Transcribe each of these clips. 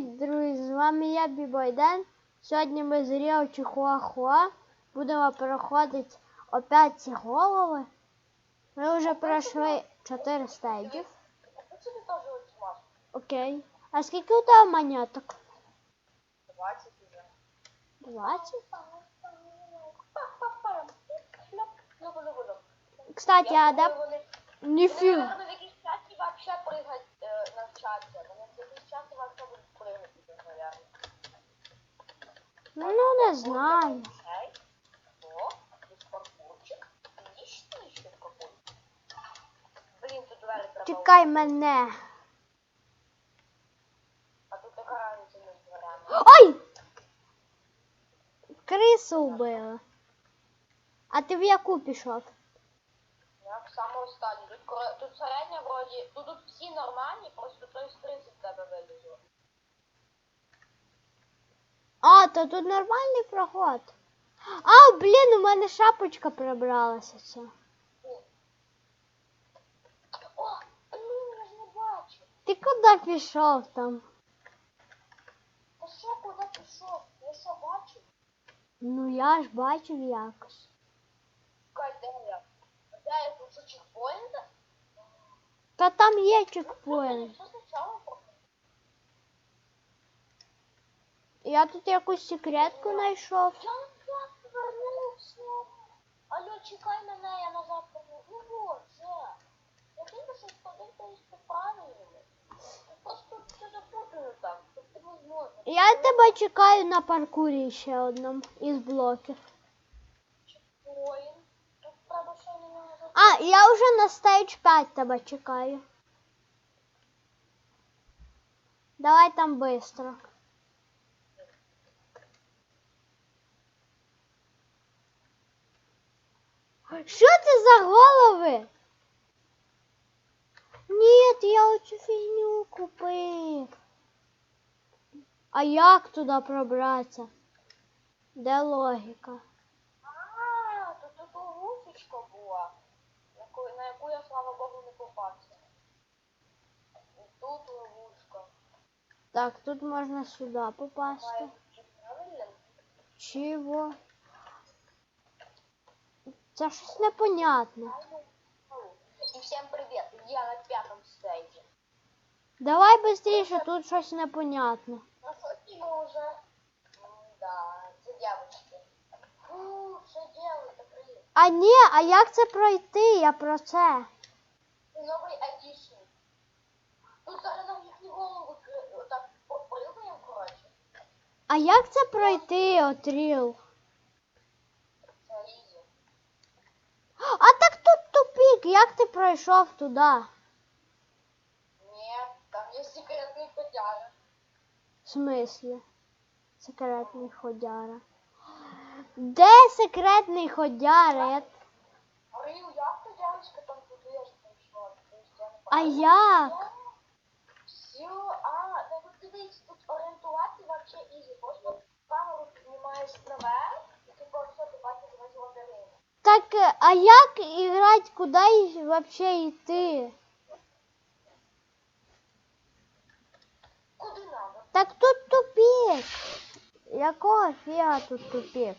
Привіт, друзі! З вами я Бібойден. Сьогодні ми з Ріо Чихуахуа будемо проходити опять ці голови. Ми вже пройшли 4 стейджі. Окей. А скільки у тебе монеток? 20 уже. 20? Кстати, а. Вони, Ніфіг. наверное, в якийсь часі вообще пригать е, навчаться. Вони в якийсь часі вообще Ну, не знаю. Чекай мене. А тут така між дверями. Ой! Крису вбили. А ти в яку пішов? Я в самому останню. Тут, тут середня вроді, тут, тут всі нормальні, просто той з 30 тебе вилізло. А, тут нормальний проход. А, блін, у мене шапочка прибралася. Ця. О, блін, я ж не бачу. Ти куди пішов там? Та що, куди пішов? Я що бачу? Ну я ж бачив якось. Чекай, де я? Де я тут що? Та там є чекпоінт. Що спочатку? Я тут якусь секретку знайшов. Я назад повернувся. Алло, чекай мене, я назад повернув. Ну вот, вже. Я тільки що сходив, то є. Просто все запутано невозможно. Я тебе чекаю на паркурі ще одному із блоків. Чекпоінт. Тут треба ще не назад. А, я вже на стейдж 5 тебе чекаю. Давай там быстро. Що це за голови? Ні, я оцю фігню купив. А як туди пробратися? Де логіка? А, тут тут ловушечка була, на яку, я, слава Богу, не попався. Тут ловушка. Так, тут можна сюди попасти. Чого? Це щось непонятне. І всім привіт, я на п'ятому стейджі. Давай швидше, тут щось непонятне. Ну ти? Да, це дівчатки. Фу, що делать, привіт. А ні, а як це пройти? Я про це. Це новий адішн. Тут зараз нам їхні голови кри- отак попрыгаємо, коротше. А як це пройти, отріл? Це ізі. А так тут як ти пройшов туди? Ні, там є секретний котяра. В смислі? Секретний ходяра. Де секретний ходяра? Я... Рил, як ти дівчинка там туди аж прийшла? А як? Все, а, ну тут дивись, тут орієнтувати вообще ізі. Просто камеру піднімаєш наверх, і ти просто ти бачиш весь лабіринт. Так, е, а як іграти, куди вообще йти? Куди надо? Так тут тупік. Якого фіга тут тобі.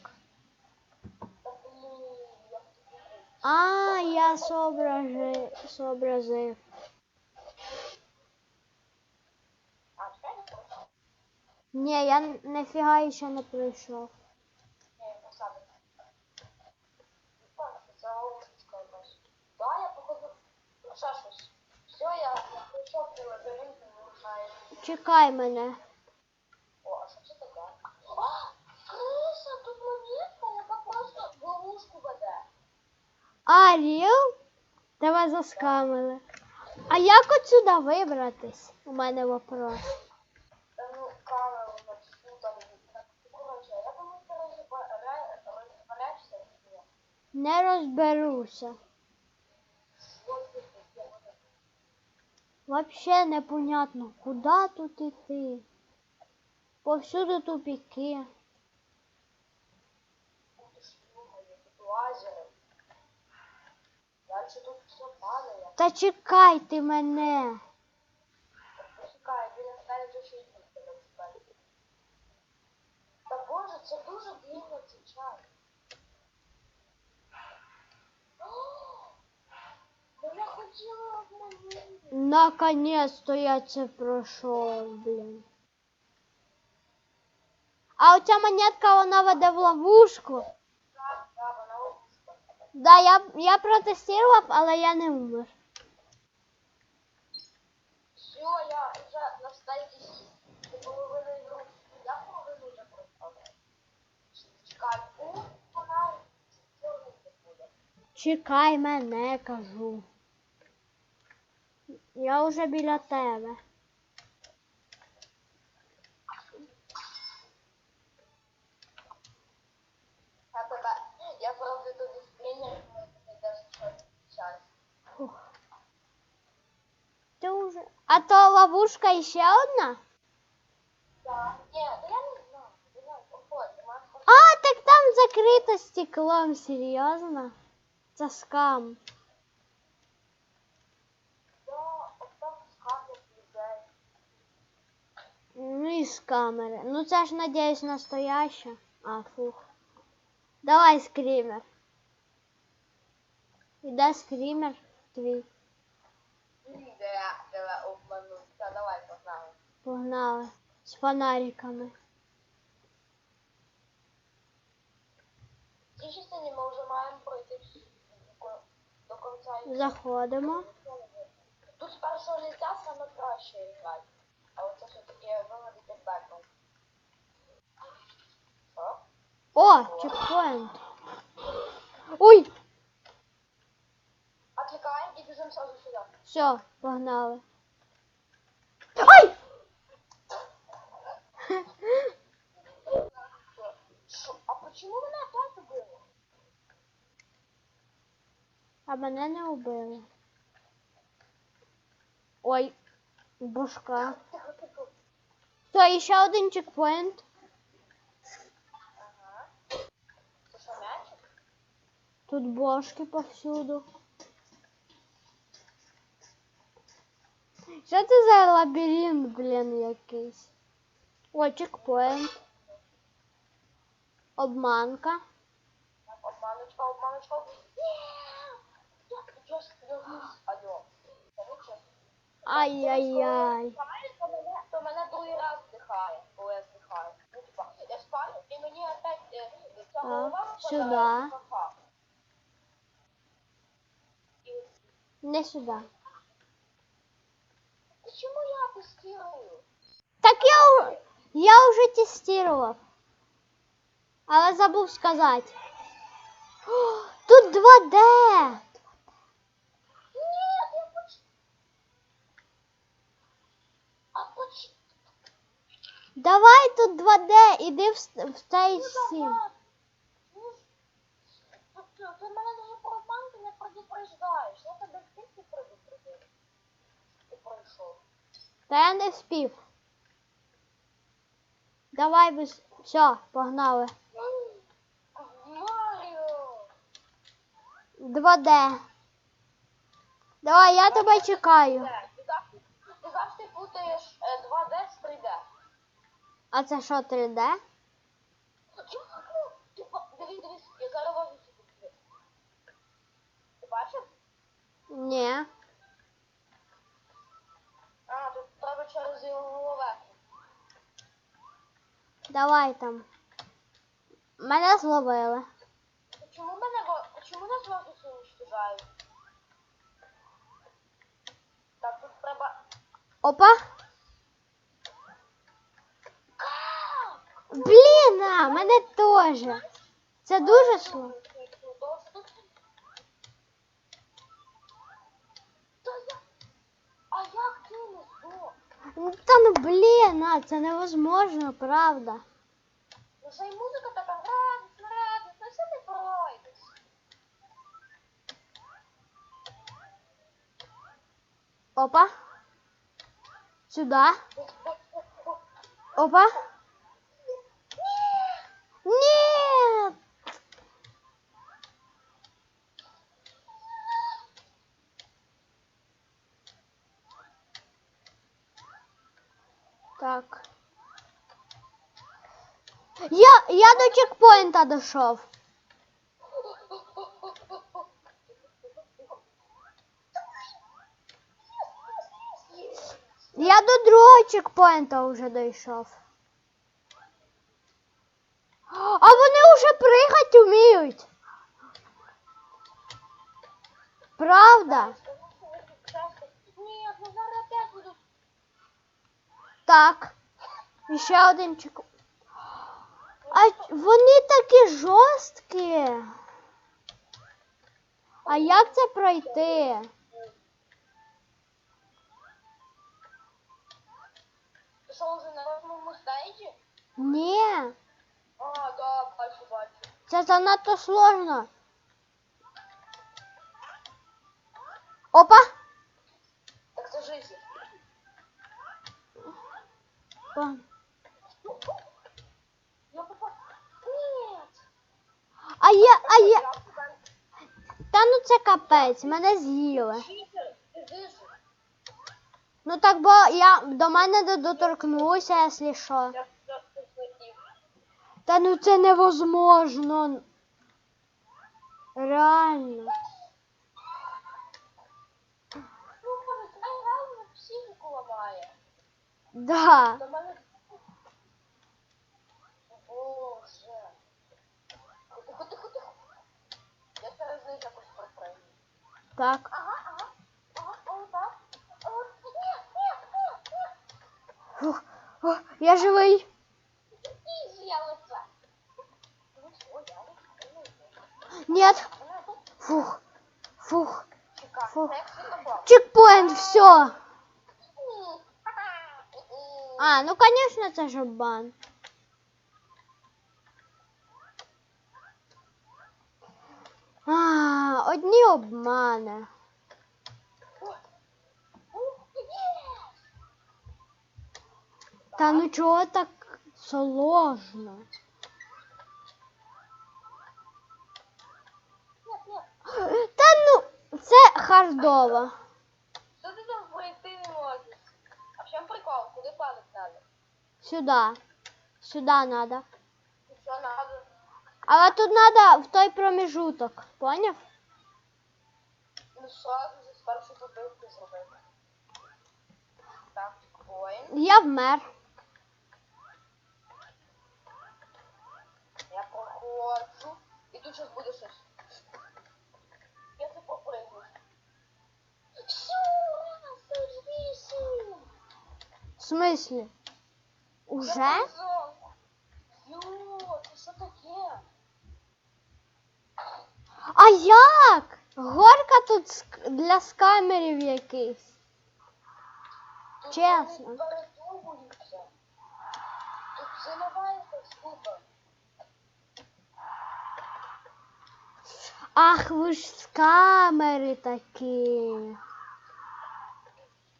А, я соображи... сообразив. Не я нафіга ще не пройшов. Ні, я посадив. Так, це ловушечка якась. Да, я походу. Ну, ще щось. Все, я, я пройшов цей лабіринт, не вирушаю. Чекай мене. О, а що це таке? О, криса, тут монетка, яка просто ловушку веде. А, Ріл? Тебе заскамили. А як отсюда вибратись? У мене вопрос. Ну камеру на всю там. Так, коротше, я думаю, ти розберешся. Не розберуся. Вообще непонятно, куда тут іти. Повсюду тупики. Та чекайте мене. Та боже, це дуже дивно. Наконец-то я це пройшов, блін. А оця монетка, вона веде в ловушку. Да, я, я протестував, але я не умер. Все, я вже на стадії половини ігру. Я половину вже пройшов. Чекай, вона буде. Чекай мене, кажу. Я вже біля тебе. Я тебе, я правда тобі скринер, коли ти йдеш в час. Фух. Ти уже. А то ловушка ще одна? Так. Ні, та я не знаю. Не знаю, проходь, ти маєш А, так там закрито стеклом, серйозно? Це скам. до там скати людей. Ну і з камери. Ну це ж, надіюсь, настояща. А, фух. Давай скрімер. Іде скрімер твій. Ні, де я тебе обманув. Все, давай, погнали. Погнали. З фонариками. В цій частині ми вже маємо пройти до- кінця. Заходимо. Тут з першого лиця саме краще грати. О, чекпоінт. Ой, Отвлекаем и бежим сразу сюда. все, погнали. Ой! А почему вы на опять убили? А мене не убили. Ой, бошка. Тихо, тихо. Все, ще один чекпоінт. Ага. Це що, мячик? Тут бошки повсюду. Що це за лабіринт, блін, якийсь? О, чекпоінт. Обманка. Обманочка, обманочка. Ні! Я я я вниз. Алло. Короче, Ай-яй-яй. Спаю, то мене, то мене другий раз здихає, коли. Ну, типа, я спаю, і мені опять е, ця А, голова впадає в ха-ха. І Не сюди. Почему я тестирую? Так я, у- я вже тестував. Але забув сказати. О, тут 2D. Нет, я поч... А поч... Давай тут 2D, іди в, в цей Ну, сім. Ну, ж- Ти, ти, ти мене дуже про не предупреждаєш. Я тебе скільки предупредив. Ти пройшов. Та я не спів. Давай без. Все, погнали. 2D. Давай, я тебе чекаю. А це що, 3D? Чого? Ти по- Дивись, дивись, я зараз ловлюся тут. Ти бачив? Ні. А, тут треба через його голове. Давай там. Мене зловили. Чому мене во- чому нас воздухи уничтожають? Так, тут треба. Опа. Блін, а, мене теж. Це дуже сложно. Та. Ти? Ну, Та ну блін, а, це невозможно, правда. Ну ще й музика така радість, радість, ну все не пройдеш. Опа. Сюда. Опа. Нет. Так. Я, я до чекпоінта дійшов. Я до другого чекпоінта вже дійшов. А вони вже пригати вміють. Правда? Ні, зараз опять будуть. Так. І ще один чек. А вони такі жорсткі. А як це пройти? Ти що, вже на восьмому стейджі? Ні, А, да, бачу, бачу. це занадто сложно. Опа! Так це жизнь. Я попав. Ні. А я, а я. Та ну це капець, мене з'їли. Ну так бо я до мене не доторкнулися, якщо що. Та ну це невозможно. Реально. Реально. Да. Так. Ага, ага. Ага, о, так. О, ні, ні, ні, ні. Фух. О, я живий. Ізі, я лице. Ну, що, я лице. Нет. Вона тут Фух. Фух. чекає. Фу. Це як світобак. Чекпоінт, все. Ні. Ні. А, ну конечно, це ж бан. А, одні обмани. Та ну чого так сложно? Та ну, це хардово. Що ти там пройти не можеш? А в чому прикол? Куди падати? Сюда. Сюда надо. І Що надо? Але тут надо в той промежуток, поняв? Ну же з першої попитки зробити. Так, воїн. Я вмер. Я проходжу. І тут щось буде щось. Я це попригну. Все, раз. В смислі? Уже? Йо, це що таке? А як? Горка тут для скамерів якийсь. Тут Чесно. Тут заливається штука. Ах, ви ж скамери такі.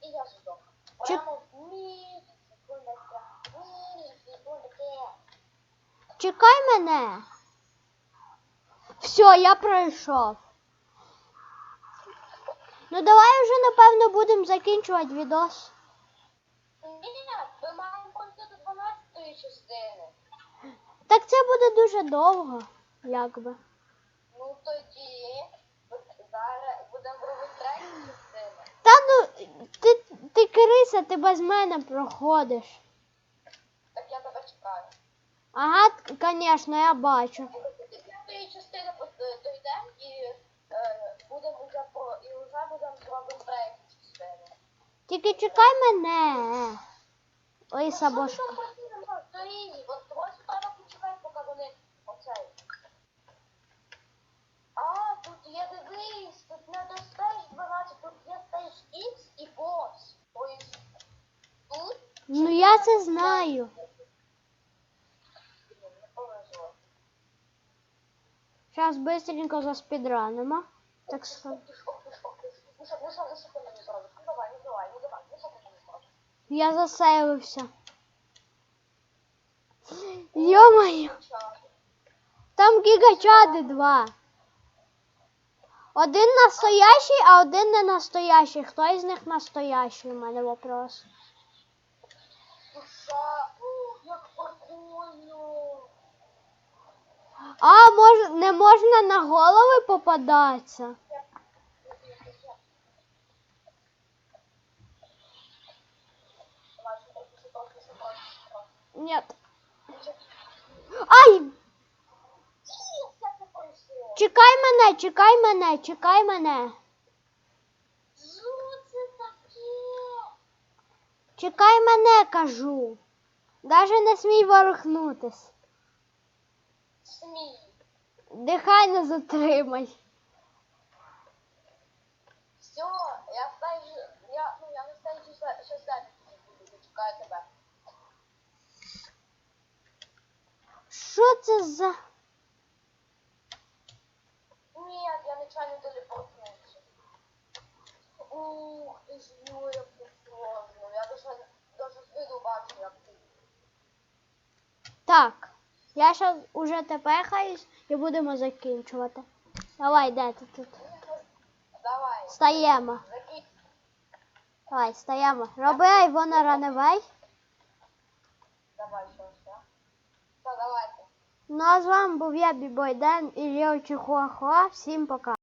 І я здох. Чи- Прямо. Чекай мене. Все, я пройшов. Ну давай вже напевно будемо закінчувати відос. Ні, ми маємо пройти до 12 частини. Так це буде дуже довго, якби. Ну тоді зараз будемо робити третю частину. Та ну, ти, ти Кириса, ти без мене проходиш. Так я тебе чекаю. Ага, звісно, я бачу. П'ятої частини дійдемо і е, будемо вже про і вже будемо зробити третю частину. Тільки чекай мене. Ой, сабош. Що ти там пройти не можеш? То ізі. От просто треба почекати, поки вони оцей. А, тут є дивись, тут не до стеж 12, тут є стеж X і бос. Тут Ну я це знаю. не повезло. Зараз быстренько заспідранимо. Так що. Ох ти ж, ох ти ж, ох ти ж. Ну що, ну що, ну що ти мені зробиш? Ну давай, ну давай, ну давай, ну що ти мені зробиш? Я засейвився. Ча. там гігачади два. Один настоящий, а один не настоящий. Хто із них настоящий? У мене вопрос. Душа, ух, як прикольно. Мож... не можна на голови попадатися. Ні. Ай! Чекай мене, чекай мене, чекай мене. Чекай мене, кажу. Даже не смій ворухнутись. Смій. Дихай не затримай. Все, я стежу, я, ну, я не стежу, що, зараз буду, чекаю тебе. Що це за. Ні, я нечайно телепортнувся. Ух, ти ж, сложно. Я даже, даже з виду бачу, як ти. Так. Я зараз уже тепехаюсь і будемо закінчувати. Давай, де ти тут? Давай, Стаємо. Давай, стаємо. Роби Айвона раневей. Давай, що, все. Все, давайте. Ну а з вами був я, Бібой Ден і Лео Чихуахуа. Всім пока.